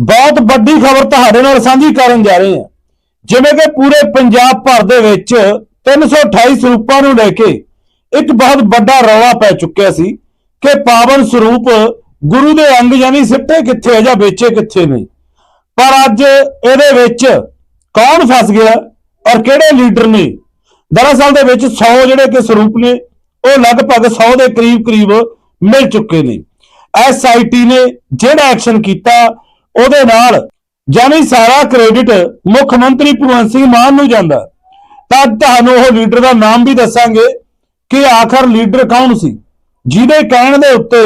ਬਹੁਤ ਵੱਡੀ ਖਬਰ ਤੁਹਾਡੇ ਨਾਲ ਸਾਂਝੀ ਕਰਨ ਜਾ ਰਹੇ ਹਾਂ। ਜਿਵੇਂ ਕਿ ਪੂਰੇ ਪੰਜਾਬ ਭਰ ਦੇ ਵਿੱਚ 328 ਸਰੂਪਾਂ ਨੂੰ ਲੈ ਕੇ ਇੱਕ ਬਹੁਤ ਵੱਡਾ ਰੌਲਾ ਪੈ ਚੁੱਕਿਆ ਸੀ ਕਿ ਪਾਵਨ ਸਰੂਪ ਗੁਰੂ ਦੇ ਅੰਗ ਯਾਨੀ ਸਿੱਟੇ ਕਿੱਥੇ ਆ ਜਾਂ ਵੇਚੇ ਕਿੱਥੇ ਨਹੀਂ ਪਰ ਅੱਜ ਇਹਦੇ ਵਿੱਚ ਕੌਣ ਫਸ ਗਿਆ ਔਰ ਕਿਹੜੇ ਲੀਡਰ ਨੇ? ਦਰਅਸਲ ਦੇ ਵਿੱਚ 100 ਜਿਹੜੇ ਕਿ ਸਰੂਪ ਨੇ, ਉਹ ਲਗਭਗ 100 ਦੇ ਕਰੀਬ ਕਰੀਬ ਮਿਲ ਚੁੱਕੇ ਨੇ। ਐਸਆਈਟੀ ਨੇ ਜਿਹੜਾ ਐਕਸ਼ਨ ਕੀਤਾ ਉਹਦੇ ਨਾਲ ਜਾਨੀ ਸਾਰਾ ਕ੍ਰੈਡਿਟ ਮੁੱਖ ਮੰਤਰੀ ਭਗਵੰਤ ਸਿੰਘ ਮਾਨ ਨੂੰ ਜਾਂਦਾ। ਤਾਂ ਤੁਹਾਨੂੰ ਉਹ ਲੀਡਰ ਦਾ ਨਾਮ ਵੀ ਦੱਸਾਂਗੇ ਕਿ ਆਖਰ ਲੀਡਰ ਕੌਣ ਸੀ? ਜਿਹਦੇ ਕਹਿਣ ਦੇ ਉੱਤੇ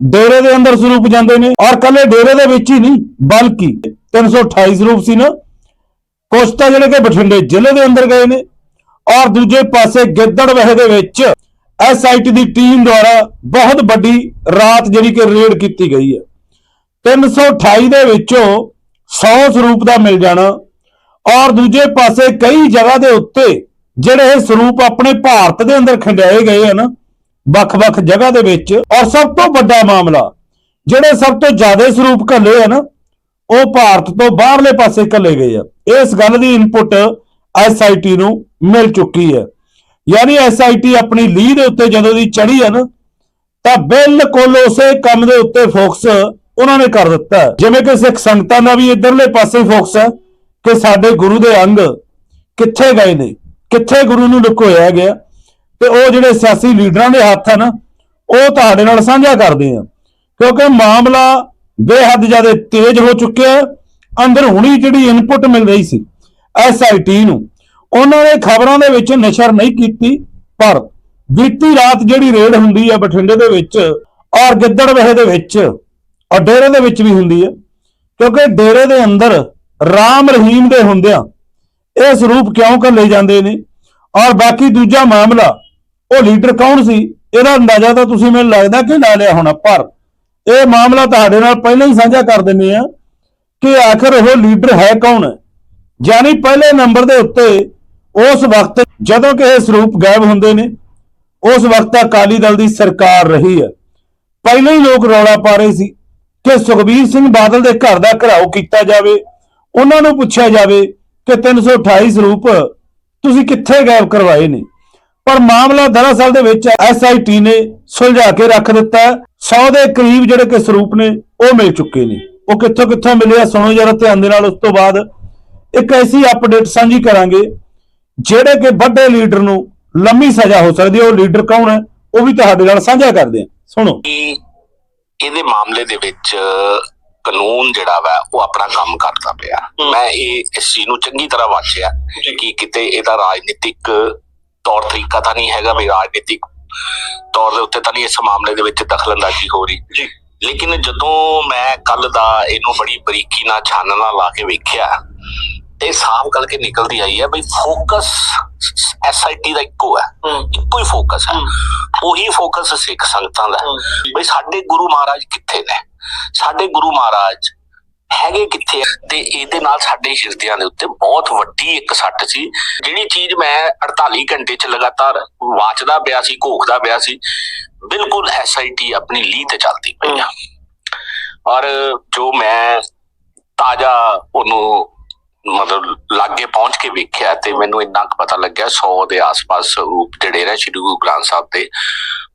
ਡੇਰੇ ਦੇ ਅੰਦਰ ਸਰੂਪ ਜਾਂਦੇ ਨੇ ਔਰ ਕੱਲੇ ਡੇਰੇ ਦੇ ਵਿੱਚ ਹੀ ਨਹੀਂ, ਬਲਕਿ 328 ਸਰੂਪ ਸੀ ਨਾ। ਕੁਛ ਤਾਂ ਜਿਹੜੇ ਕਿ ਬਠਿੰਡੇ ਜ਼ਿਲ੍ਹੇ ਦੇ ਅੰਦਰ ਗਏ ਨੇ ਔਰ ਦੂਜੇ ਪਾਸੇ ਗਿੱਦੜਵਹਿ ਦੇ ਵਿੱਚ ਐਸਆਈਟੀ ਦੀ ਟੀਮ ਦੁਆਰਾ ਬਹੁਤ ਵੱਡੀ ਰਾਤ ਜਿਹੜੀ ਕਿ ਰੇਡ ਕੀਤੀ ਗਈ ਹੈ। 328 ਦੇ ਵਿੱਚੋਂ 100 ਸਰੂਪ ਦਾ ਮਿਲ ਜਾਣਾ ਔਰ ਦੂਜੇ ਪਾਸੇ ਕਈ ਜਗ੍ਹਾ ਦੇ ਉੱਤੇ ਜਿਹੜੇ ਇਹ ਸਰੂਪ ਆਪਣੇ ਭਾਰਤ ਦੇ ਅੰਦਰ ਖੰਡਾਏ ਗਏ ਹਨ, ਵੱਖ-ਵੱਖ ਜਗ੍ਹਾ ਦੇ ਵਿੱਚ ਔਰ ਸਭ ਤੋਂ ਵੱਡਾ ਮਾਮਲਾ, ਜਿਹੜੇ ਸਭ ਤੋਂ ਜ਼ਿਆਦਾ ਸਰੂਪ ਘੱਲੇ ਹਨ, ਉਹ ਭਾਰਤ ਤੋਂ ਬਾਹਰਲੇ ਪਾਸੇ ਘੱਲੇ ਗਏ ਆ। ਇਸ ਗੱਲ ਦੀ ਇਨਪੁਟ ਐਸਆਈਟੀ ਨੂੰ ਮਿਲ ਚੁੱਕੀ ਹੈ। ਯਾਨੀ ਐਸਆਈਟੀ ਆਪਣੀ ਲੀਹ ਦੇ ਉੱਤੇ ਜਦੋਂ ਦੀ ਚੜੀ ਹੈ ਨਾ, ਤਾਂ ਬਿਲਕੁਲ ਉਸੇ ਕੰਮ ਦੇ ਉੱਤੇ ਫੋਕਸ ਉਹਨਾਂ ਨੇ ਕਰ ਦਿੱਤਾ ਜਿਵੇਂ ਕਿ ਸਿੱਖ ਸੰਗਤਾਂ ਦਾ ਵੀ ਇਧਰਲੇ ਪਾਸੇ ਫੋਕਸ ਹੈ ਕਿ ਸਾਡੇ ਗੁਰੂ ਦੇ ਅੰਗ ਕਿੱਥੇ ਗਏ ਨੇ, ਕਿੱਥੇ ਗੁਰੂ ਨੂੰ ਲੁਕੋਇਆ ਗਿਆ ਤੇ ਉਹ ਜਿਹੜੇ ਸਿਆਸੀ ਲੀਡਰਾਂ ਦੇ ਹੱਥ ਹਨ, ਉਹ ਤੁਹਾਡੇ ਨਾਲ ਸਾਂਝਾ ਕਰਦੇ ਆ। ਕਿਉਂਕਿ ਮਾਮਲਾ ਬੇਹੱਦ ਜ਼ਿਆਦਾ ਤੇਜ਼ ਹੋ ਚੁੱਕਿਆ ਅੰਦਰ ਹੁਣੀ ਜਿਹੜੀ ਇਨਪੁਟ ਮਿਲ ਰਹੀ ਸੀ ਐਸਆਈਟੀ ਨੂੰ, ਉਹਨਾਂ ਨੇ ਖਬਰਾਂ ਦੇ ਵਿੱਚ ਨਸ਼ਰ ਨਹੀਂ ਕੀਤੀ, ਪਰ ਬੀਤੀ ਰਾਤ ਜਿਹੜੀ ਰੇਡ ਹੁੰਦੀ ਹੈ ਬਠਿੰਡੇ ਦੇ ਵਿੱਚ ਔਰ ਗਿੱਦੜਵਹਿ ਦੇ ਵਿੱਚ ਔਰ ਡੇਰੇ ਦੇ ਵਿੱਚ ਵੀ ਹੁੰਦੀ ਹੈ। ਕਿਉਂਕਿ ਡੇਰੇ ਦੇ ਅੰਦਰ ਰਾਮ ਰਹੀਮ ਦੇ ਹੁੰਦਿਆਂ ਇਹ ਸਰੂਪ ਕਿਉਂ ਘੱਲੇ ਜਾਂਦੇ ਨੇ? ਔਰ ਬਾਕੀ ਦੂਜਾ ਮਾਮਲਾ, ਉਹ ਲੀਡਰ ਕੌਣ ਸੀ? ਇਹਦਾ ਅੰਦਾਜ਼ਾ ਤਾਂ ਤੁਸੀਂ ਮੈਨੂੰ ਲੱਗਦਾ ਕਿ ਲਾ ਲਿਆ ਹੋਣਾ, ਪਰ ਇਹ ਮਾਮਲਾ ਤੁਹਾਡੇ ਨਾਲ ਪਹਿਲਾਂ ਹੀ ਸਾਂਝਾ ਕਰ ਦਿੰਦੇ ਆ ਕਿ ਆਖਰ ਉਹ ਲੀਡਰ ਹੈ ਕੌਣ? ਹੈ ਯਾਨੀ ਪਹਿਲੇ ਨੰਬਰ ਦੇ ਉੱਤੇ ਉਸ ਵਕਤ ਜਦੋਂ ਕਿ ਇਹ ਸਰੂਪ ਗਾਇਬ ਹੁੰਦੇ ਨੇ, ਉਸ ਵਕਤ ਅਕਾਲੀ ਦਲ ਦੀ ਸਰਕਾਰ ਰਹੀ ਹੈ। ਪਹਿਲਾਂ ਹੀ ਲੋਕ ਰੌਲਾ ਪਾ ਰਹੇ ਸੀ। ਕਿ ਸੁਖਬੀਰ ਸਿੰਘ ਬਾਦਲ ਦੇ ਘਰ ਦਾ ਘਰਾਓ ਕੀਤਾ ਜਾਵੇ, ਉਹਨਾਂ ਨੂੰ ਪੁੱਛਿਆ ਜਾਵੇ ਕਿ 328 ਸਰੂਪ ਤੁਸੀਂ ਕਿੱਥੇ ਗਾਇਬ ਕਰਵਾਏ ਨੇ। ਪਰ ਮਾਮਲਾ ਦਰਅਸਲ ਦੇ ਵਿੱਚ ਐਸਆਈਟੀ ਨੇ ਸੁਲਝਾ ਕੇ ਰੱਖ ਦਿੱਤਾ 100 ਦੇ ਕਰੀਬ ਜਿਹੜੇ ਕਿ ਸਰੂਪ ਨੇ, ਉਹ ਮਿਲ ਚੁੱਕੇ ਨੇ। ਉਹ ਕਿੱਥੋਂ ਕਿੱਥੋਂ ਮਿਲਿਆ, ਸੁਣੋ ਜਰਾ ਧਿਆਨ ਦੇ ਨਾਲ। ਉਸ ਤੋਂ ਬਾਅਦ ਇੱਕ ਐਸੀ ਅਪਡੇਟ ਸਾਂਝੀ ਕਰਾਂਗੇ, ਜਿਹੜੇ ਕਿ ਵੱਡੇ ਲੀਡਰ ਨੂੰ ਲੰਮੀ ਸਜ਼ਾ ਹੋ ਸਕਦੀ ਹੈ। ਉਹ ਲੀਡਰ ਕੌਣ ਹੈ, ਉਹ ਵੀ ਤੁਹਾਡੇ ਨਾਲ ਸਾਂਝਾ ਕਰਦੇ ਹਾਂ। ਸੁਣੋ। ਇਹਦੇ ਮਾਮਲੇ ਦੇ ਵਿੱਚ ਕਾਨੂੰਨ ਜਿਹੜਾ ਵਾ ਉਹ ਆਪਣਾ ਕੰਮ ਕਰਦਾ ਪਿਆ। ਮੈਂ ਇਹ ਇਸ ਚੀਜ਼ ਨੂੰ ਚੰਗੀ ਤਰ੍ਹਾਂ ਵਾਚਿਆ ਕਿ ਕਿਤੇ ਇਹਦਾ ਰਾਜਨੀਤਿਕ ਤੌਰ ਤਰੀਕਾ ਤਾਂ ਨਹੀਂ ਹੈਗਾ ਵੀ ਰਾਜਨੀਤਿਕ ਤੌਰ ਦੇ ਉੱਤੇ ਤਾਂ ਨਹੀਂ ਇਸ ਮਾਮਲੇ ਦੇ ਵਿੱਚ ਦਖਲਅੰਦਾਜ਼ੀ ਹੋ ਰਹੀ। ਜੀ। ਲੇਕਿਨ ਜਦੋਂ ਮੈਂ ਕੱਲ ਦਾ ਇਹਨੂੰ ਬੜੀ ਬਰੀਕੀ ਨਾਲ ਛਾਨਣਾ ਲਾ ਕੇ ਵੇਖਿਆ ਤੇ ਸਾਫ਼ ਕਰਕੇ ਨਿਕਲਦੀ ਆਈ ਹੈ ਬਈ ਫੋਕਸ ਐਸਆਈਟੀ ਦਾ ਇੱਕੋ ਹੈ। ਇੱਕੋ ਹੀ ਫੋਕਸ ਹੈ। ਉਹੀ ਫੋਕਸ ਸਿੱਖ ਸੰਗਤਾਂ ਦਾ। ਬਈ ਸਾਡੇ ਗੁਰੂ ਮਹਾਰਾਜ ਕਿੱਥੇ ਨੇ? ਸਾਡੇ ਗੁਰੂ ਮਹਾਰਾਜ ਹੈਗੇ ਕਿੱਥੇ? ਤੇ ਇਹਦੇ ਨਾਲ ਸਾਡੇ ਹਿਰਦਿਆਂ ਦੇ ਉੱਤੇ ਬਹੁਤ ਵੱਡੀ ਇੱਕ ਸੱਟ ਸੀ। ਜਿਹੜੀ ਚੀਜ਼ ਮੈਂ 48 ਘੰਟੇ ਚ ਲਗਾਤਾਰ ਵਾਚਦਾ ਪਿਆ ਸੀ ਘੋਖਦਾ ਪਿਆ ਸੀ ਬਿਲਕੁਲ ਐਸਆਈਟੀ ਆਪਣੀ ਲੀਹ ਤੇ ਚੱਲਦੀ ਪਈ ਆ। ਔਰ ਜੋ ਮੈਂ ਤਾਜ਼ਾ ਉਹਨੂੰ ਮਤਲਬ ਲਾਗੇ ਪਹੁੰਚ ਕੇ ਵੇਖਿਆ ਤੇ ਮੈਨੂੰ ਇੰਨਾ ਕੁ ਪਤਾ ਲੱਗਿਆ 100 ਦੇ ਆਸ-ਪਾਸ ਰੂਪ ਜਿਹੜੇ ਨੇ ਸ਼੍ਰੀ ਗੁਰੂ ਗ੍ਰੰਥ ਸਾਹਿਬ ਦੇ,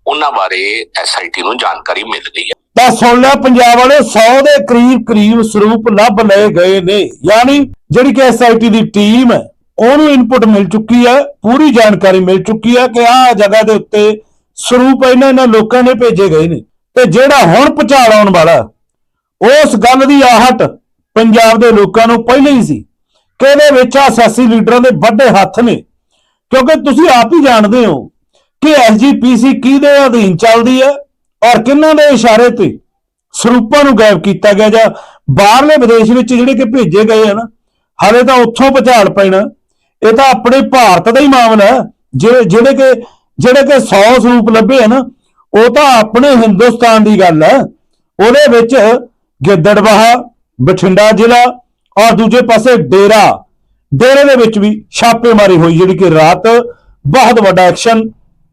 ਉਹਨਾਂ ਬਾਰੇ ਐਸਆਈਟੀ ਨੂੰ ਜਾਣਕਾਰੀ ਮਿਲ ਗਈ ਹੈ। ਤਾਂ ਸੁਣ ਲਿਆ ਪੰਜਾਬ ਵਾਲੇ 100 ਦੇ ਕਰੀਬ ਕਰੀਬ ਸਰੂਪ ਲੱਭ ਲਏ ਗਏ ਨੇ। ਯਾਨੀ ਜਿਹੜੀ ਕਿ ਐਸਆਈਟੀ ਦੀ ਟੀਮ ਹੈ, ਉਹਨੂੰ ਇਨਪੁਟ ਮਿਲ ਚੁੱਕੀ ਹੈ, ਪੂਰੀ ਜਾਣਕਾਰੀ ਮਿਲ ਚੁੱਕੀ ਹੈ ਕਿ ਆਹ ਜਗ੍ਹਾ ਦੇ ਉੱਤੇ ਸਰੂਪ ਇਹਨਾਂ ਇਹਨਾਂ ਲੋਕਾਂ ਨੇ ਭੇਜੇ ਗਏ ਨੇ। ਤੇ ਜਿਹੜਾ ਹੁਣ ਭੁਚਾਲ ਆਉਣ ਵਾਲਾ, ਉਸ ਗੱਲ ਦੀ ਆਹਟ ਪੰਜਾਬ ਦੇ ਲੋਕਾਂ ਨੂੰ ਪਹਿਲਾਂ ਹੀ ਸੀ। ਕਿ ਇਹਦੇ ਵਿੱਚ ਆ ਸਿਆਸੀ ਲੀਡਰਾਂ ਦੇ ਵੱਡੇ ਹੱਥ ਨੇ? ਕਿਉਂਕਿ ਤੁਸੀਂ ਆਪ ਹੀ ਜਾਣਦੇ ਹੋ ਕਿ ਐਸਜੀਪੀਸੀ ਕਿਹਦੇ ਅਧੀਨ ਚੱਲਦੀ ਹੈ ਔਰ ਕਿਹਨਾਂ ਦੇ ਇਸ਼ਾਰੇ ਤੇ ਸਰੂਪਾਂ ਨੂੰ ਗਾਇਬ ਕੀਤਾ ਗਿਆ ਜਾਂ ਬਾਹਰਲੇ ਵਿਦੇਸ਼ ਵਿੱਚ ਜਿਹੜੇ ਕਿ ਭੇਜੇ ਗਏ ਹਨ, ਹਾਲੇ ਤਾਂ ਉੱਥੋਂ ਭੁਚਾਲ ਪੈਣਾ। ਇਹ ਤਾਂ ਆਪਣੇ ਭਾਰਤ ਦਾ ਹੀ ਮਾਮਲਾ ਹੈ। ਜਿਹੜੇ ਜਿਹੜੇ ਕਿ ਜਿਹੜੇ ਕਿ 100 ਸਰੂਪ ਲੱਭੇ ਹਨ, ਉਹ ਤਾਂ ਆਪਣੇ ਹਿੰਦੁਸਤਾਨ ਦੀ ਗੱਲ ਹੈ। ਉਹਦੇ ਵਿੱਚ ਗਿੱਦੜਬਾਹਾ, ਬਠਿੰਡਾ ਜ਼ਿਲ੍ਹਾ ਔਰ ਦੂਜੇ ਪਾਸੇ ਡੇਰਾ, ਡੇਰੇ ਦੇ ਵਿੱਚ ਵੀ ਛਾਪੇਮਾਰੀ ਹੋਈ, ਜਿਹੜੀ ਕਿ ਰਾਤ ਬਹੁਤ ਵੱਡਾ ਐਕਸ਼ਨ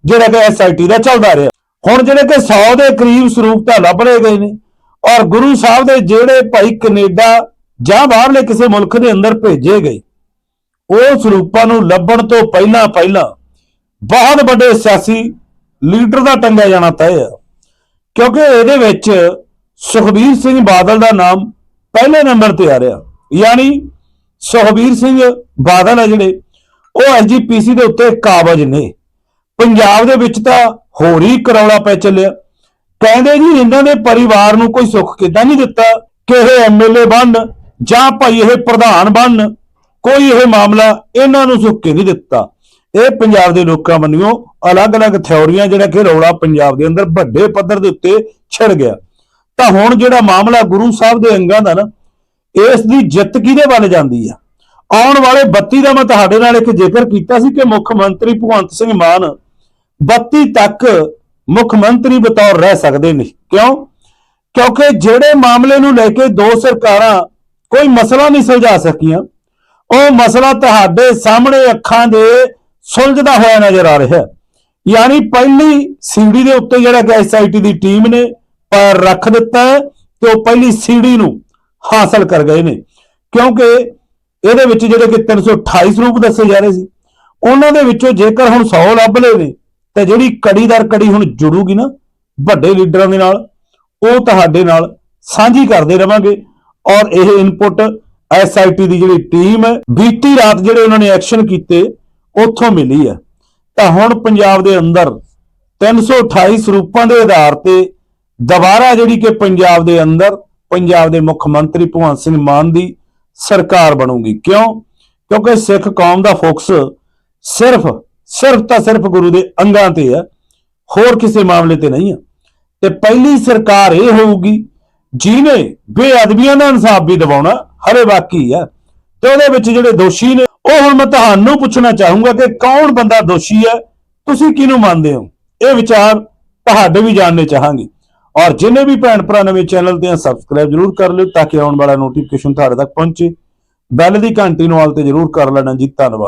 ਜਿਹੜਾ ਕਿ ਐਸਆਈਟੀ ਦਾ ਚੱਲਦਾ ਰਿਹਾ। ਹੁਣ ਜਿਹੜੇ ਕਿ 100 ਦੇ ਕਰੀਬ ਸਰੂਪ ਤਾਂ ਲੱਭ ਲਏ ਗਏ ਨੇ ਔਰ ਗੁਰੂ ਸਾਹਿਬ ਦੇ ਜਿਹੜੇ ਭਾਈ ਕੈਨੇਡਾ ਜਾਂ ਬਾਹਰਲੇ ਕਿਸੇ ਮੁਲਕ ਦੇ ਅੰਦਰ ਭੇਜੇ ਗਏ, ਉਹ ਸਰੂਪਾਂ ਨੂੰ ਲੱਭਣ ਤੋਂ ਪਹਿਲਾਂ ਪਹਿਲਾਂ ਬਹੁਤ ਵੱਡੇ ਸਿਆਸੀ ਲੀਡਰ ਦਾ ਟੰਗਿਆ ਜਾਣਾ ਤੈਅ ਹੈ ਕਿਉਂਕਿ ਇਹਦੇ ਵਿੱਚ ਸੁਖਬੀਰ ਸਿੰਘ ਬਾਦਲ ਦਾ ਨਾਮ ਪਹਿਲੇ ਨੰਬਰ ਤੇ ਆ ਰਿਹਾ। ਯਾਨੀ ਸੁਖਬੀਰ ਸਿੰਘ ਬਾਦਲ ਆ ਜਿਹੜੇ, ਉਹ ਐਸਜੀਪੀਸੀ ਦੇ ਉੱਤੇ ਕਾਬਜ ਨੇ। ਪੰਜਾਬ ਦੇ ਵਿੱਚ ਤਾਂ ਹੋਰ ਹੀ ਕਰੌਲਾ ਪੈ ਚੱਲਿਆ। ਕਹਿੰਦੇ ਜੀ ਇਹਨਾਂ ਦੇ ਪਰਿਵਾਰ ਨੂੰ ਕੋਈ ਸੁੱਖ ਕਿੱਦਾਂ ਨਹੀਂ ਦਿੱਤਾ? ਕਿ ਇਹ ਐਮਐਲਏ ਬਣ ਜਾਂ ਭਾਈ ਇਹ ਪ੍ਰਧਾਨ ਬਣ ਕੋਈ ਇਹ ਮਾਮਲਾ ਇਹਨਾਂ ਨੂੰ ਸੁੱਖ ਕੇ ਨਹੀਂ ਦਿੱਤਾ? ਇਹ ਪੰਜਾਬ ਦੇ ਲੋਕਾਂ ਵੱਲੋਂ ਅਲੱਗ-ਅਲੱਗ ਥਿਉਰੀਆਂ ਜਿਹੜਾ ਕਿ ਰੌਲਾ ਪੰਜਾਬ ਦੇ ਅੰਦਰ ਵੱਡੇ ਪੱਧਰ ਦੇ ਉੱਤੇ ਛਿੜ ਗਿਆ। ਤਾਂ ਹੁਣ ਜਿਹੜਾ ਮਾਮਲਾ ਗੁਰੂ ਸਾਹਿਬ ਦੇ ਅੰਗਾਂ ਦਾ ਨਾ ਇਸ ਦੀ ਜਿੱਤ ਕਿਹਦੇ ਬਣ ਜਾਂਦੀ ਆ? ਆਉਣ ਵਾਲੇ 32 ਦਾ ਮੈਂ ਤੁਹਾਡੇ ਨਾਲ ਇੱਕ ਜ਼ਿਕਰ ਕੀਤਾ ਸੀ ਕਿ ਮੁੱਖ ਮੰਤਰੀ ਭਗਵੰਤ ਸਿੰਘ ਮਾਨ 32 ਤੱਕ ਮੁੱਖ ਮੰਤਰੀ ਬਤੌਰ ਰਹਿ ਸਕਦੇ ਨੇ। ਕਿਉਂ? ਕਿਉਂਕਿ ਜਿਹੜੇ ਮਾਮਲੇ ਨੂੰ ਲੈ ਕੇ ਦੋ ਸਰਕਾਰਾਂ ਕੋਈ ਮਸਲਾ ਨਹੀਂ ਸੁਲਝਾ ਸਕੀਆਂ, ਉਹ ਮਸਲਾ ਤੁਹਾਡੇ ਸਾਹਮਣੇ ਅੱਖਾਂ ਦੇ ਸੁਲਝਦਾ ਹੋਇਆ ਨਜ਼ਰ ਆ ਰਿਹਾ। ਯਾਨੀ ਪਹਿਲੀ ਸੀੜੀ ਦੇ ਉੱਤੇ ਜਿਹੜਾ ਕਿ ਐਸਆਈਟੀ ਦੀ ਟੀਮ ਨੇ ਪੈਰ ਰੱਖ ਦਿੱਤਾ ਹੈ ਤੇ ਉਹ ਪਹਿਲੀ ਸੀੜੀ ਨੂੰ ਹਾਸਲ ਕਰ ਗਏ ਨੇ। ਕਿਉਂਕਿ ਇਹਦੇ ਵਿੱਚ ਜਿਹੜੇ ਕਿ 328 ਸਰੂਪ ਦੱਸੇ ਜਾ ਰਹੇ ਸੀ, ਉਹਨਾਂ ਦੇ ਵਿੱਚੋਂ ਜੇਕਰ ਹੁਣ 100 ਲੱਭ ਲਏ ਨੇ, ਤਾਂ ਜਿਹੜੀ ਕੜੀ ਦਰ ਕੜੀ ਹੁਣ ਜੁੜੂਗੀ ਨਾ, ਵੱਡੇ ਲੀਡਰਾਂ ਦੇ ਨਾਲ, ਉਹ ਤੁਹਾਡੇ ਨਾਲ ਸਾਂਝੀ ਕਰਦੇ ਰਵਾਂਗੇ। ਔਰ ਇਹ ਇਨਪੁਟ ਐਸਆਈਟੀ ਦੀ ਜਿਹੜੀ ਟੀਮ ਹੈ ਬੀਤੀ ਰਾਤ ਜਿਹੜੇ ਉਹਨਾਂ ਨੇ ਐਕਸ਼ਨ ਕੀਤੇ, ਉੱਥੋਂ ਮਿਲੀ ਹੈ। ਤਾਂ ਹੁਣ ਪੰਜਾਬ ਦੇ ਅੰਦਰ 328 ਸਰੂਪਾਂ ਦੇ ਆਧਾਰ ਤੇ ਦੁਬਾਰਾ ਜਿਹੜੀ ਕਿ ਪੰਜਾਬ ਦੇ ਅੰਦਰ ਪੰਜਾਬ ਦੇ ਮੁੱਖ ਮੰਤਰੀ ਭਗਵੰਤ ਸਿੰਘ ਮਾਨ ਦੀ ਸਰਕਾਰ ਬਣੂਗੀ। ਕਿਉਂ? ਕਿਉਂਕਿ ਸਿੱਖ ਕੌਮ ਦਾ ਫੋਕਸ ਸਿਰਫ ਸਿਰਫ ਤਾਂ ਸਿਰਫ ਗੁਰੂ ਦੇ ਅੰਗਾਂ ਤੇ ਹੈ, ਹੋਰ ਕਿਸੇ ਮਾਮਲੇ ਤੇ ਨਹੀਂ ਹੈ। ਤੇ ਪਹਿਲੀ ਸਰਕਾਰ ਇਹ ਹੋਊਗੀ, ਜਿਹਨੇ ਬੇਅਦਬੀਆਂ ਦਾ ਇਨਸਾਫ ਵੀ ਦਿਵਾਉਣਾ, ਹਰੇ ਬਾਕੀ ਹੈ। ਤੇ ਉਹਦੇ ਵਿੱਚ ਜਿਹੜੇ ਦੋਸ਼ੀ ਨੇ, ਉਹ ਹੁਣ ਮੈਂ ਤੁਹਾਨੂੰ ਪੁੱਛਣਾ ਚਾਹੂੰਗਾ ਕਿ ਕੌਣ ਬੰਦਾ ਦੋਸ਼ੀ ਹੈ, ਤੁਸੀਂ ਕਿਹਨੂੰ ਮੰਨਦੇ ਹੋ? ਇਹ ਵਿਚਾਰ ਤੁਹਾਡੇ ਵੀ ਜਾਣਨੇ ਚਾਹਾਂਗੇ। ਔਰ ਜਿੰਨੇ ਵੀ ਭੈਣ ਭਰਾ ਨਵੇਂ ਚੈਨਲ ਤੇ ਸਬਸਕ੍ਰਾਈਬ ਜਰੂਰ ਕਰ ਲਿਓ ਤਾਂ ਕਿ ਆਉਣ ਵਾਲਾ ਨੋਟੀਫਿਕੇਸ਼ਨ ਤੁਹਾਡੇ ਤੱਕ ਪਹੁੰਚੇ। ਬੈਲ ਦੀ ਘੰਟੀ ਨੂੰ ਆਲ ਤੇ ਜਰੂਰ ਕਰ ਲੈਣਾ ਜੀ, ਧੰਨਵਾਦ।